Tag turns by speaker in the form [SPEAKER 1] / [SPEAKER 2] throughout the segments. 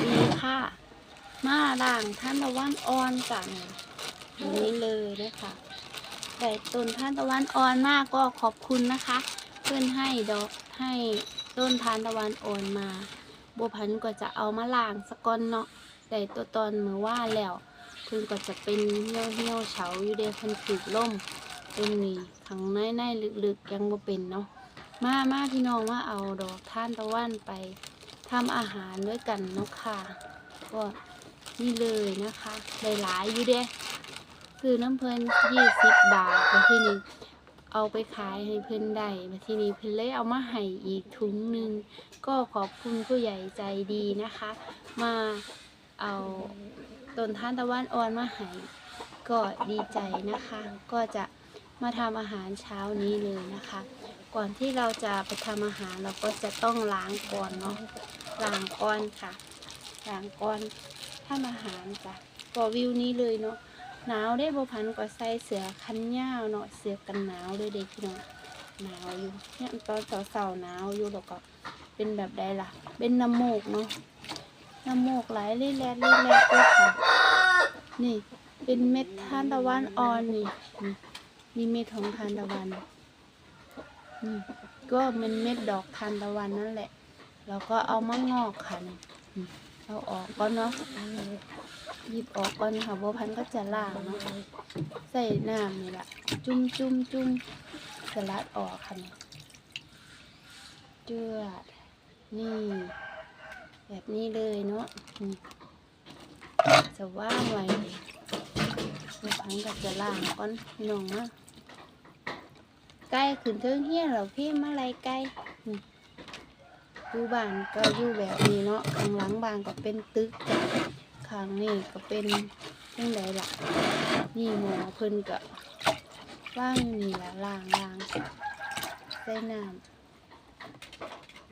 [SPEAKER 1] ดีค่ะมาด่างท่านตะวันอ่อนกันอันนี้เลยนะคะแต่ต้นท่านตะวันอ่อนมากก็ขอบคุณนะคะ เพื่อนให้ดอกให้ต้นทานตะวันอ่อนมาบัวพันธุ์ก็จะเอามาล่างสก้อนเนาะแต่ตัวตอนเมื่อว่าแล้วเพิ่นก็จะเป็นเหี่ยวเหี่ยวเฉาอยู่เดะเพิ่นถูกล่มตรงนี้ข้างในในลึกๆยังบ่เป็นเนาะมามาพี่น้องว่าเอาดอกท่านตะวันไป ทำอาหารด้วยกันเนาะค่ะ ก็นี่เลยนะคะหลายๆอยู่เด้คือน้ำเพลินยี่สิบบาทแล้วที่นี่เอาไปขายให้เพื่อนได้มาที่นี่เพื่อนเลยเอามาให้อีกถุงหนึ่งก็ขอบคุณผู้ใหญ่ใจดีนะคะ มาเอาต้นท่านตะวันอ่อนมาให้ก็ดีใจนะคะ ก็จะ มาทำอาหารเช้านี้เลยนะคะ ก่อนที่เราจะไปทำอาหารเราก็จะต้องล้างก่อนเนาะล้างก่อนค่ะล้างก่อนทำอาหารจ้ะก็วิวนี้เลยเนาะหนาวได้บ่พันก็ใส่เสื้อคันยาวเนาะเสื้อกันหนาวเลยเด็กพี่น้องหนาวอยู่เนี่ยตอนเสาๆหนาวอยู่แล้วก็เป็นแบบใดล่ะ เป็นน้ำโมกเนาะน้ำโมกไหลเล่แลดเล่แลดด้วยค่ะนี่ เป็นเม็ดทานตะวันอ่อนนี่ นี่เม็ดของทานตะวันนี่ก็เป็นเม็ดดอกทานตะวันนั่นแหละ เราก็เอามางอกค่ะนี่อืมเอาออกก่อนเนาะหยิบออกก่อนค่ะบัวพันก็จะล่างเนาะใส่น้ำนี่แหละจุ่มจุ่มจุ่มสลัดออกค่ะนี่เจือดนี่ แบบนี้เลยเนาะจะว่างไว้บัวพันก็จะล่างก่อนน้องนะ ใกล้ขึ้นเทิงเฮียเราพี่มาไรใกล้อืมอยู่บ้านก็อยู่แบบนี้เนาะข้างหลังบ้านก็เป็นตึกจ้ะข้างนี่ก็เป็นเรื่องใดล่ะ นี่หมอเพิ่นก็ว่างอยู่นี่ละล้างล้างใส่น้ำ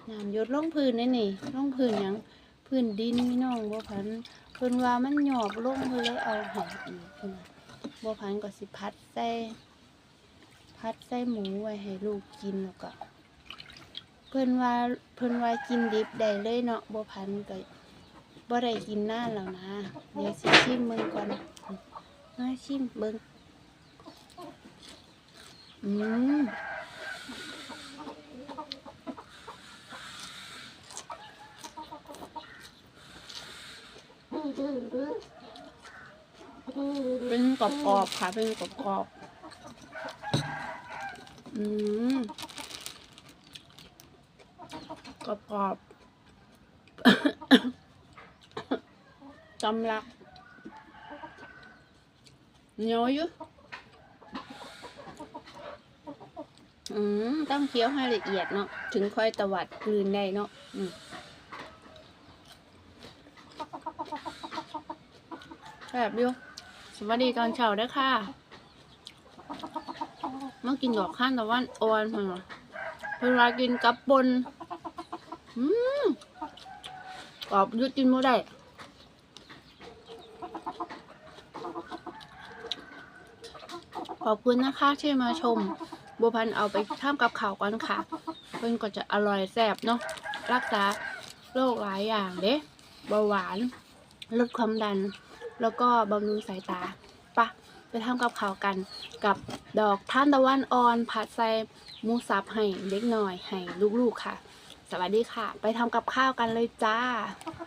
[SPEAKER 1] น้ำยดลงพื้นนี่นี่ลงพื้นยังพื้นดินพี่น้องบัวพันเพิ่นว่ามันหยอบลงเพิ่นเลยเอาหายอีกพุ่นน่ะบัวพันก็สิพัดใส่ พัดใส่หมูไว้ให้ลูกกินแล้วก็ เพิ่นว่าเพิ่นว่ากินดิบได้เลยเนาะบ่พันก็บ่ได้กินนานแล้วนะเดี๋ยวสิชิมเบิ่งก่อนมาชิมเบิ่งอืมเป็นกรอบๆค่ะเป็นกรอบๆ อืมกรอบกรอบจำลักเหนียวอยู่อืมต้องเคี้ยวให้ละเอียดเนาะถึงค่อยตวัดกลืนได้เนาะอืมแบบอยู่สวัสดีตอนเช้าด้วยค่ะ มากินดอกข้านตะวันอ่อนมาเวลากินกับบนอืมกรอบยุดกินไม่ได้ขอบคุณนะคะที่มาชมบัวพันเอาไปทำกับข่าวก่อนค่ะเพิ่นก็จะอร่อยแซ่บเนาะรักษาโรคหลายอย่างเด้เบาหวาน ลดความดัน แล้วก็บำรุงสายตาปะ ไปทำกับข้าวกัน กับดอกท่านตะวันอ่อนผัดใส่หมูสับให้เล็กหน่อยให้ลูกๆค่ะ สวัสดีค่ะ ไปทำกับข้าวกันเลยจ้า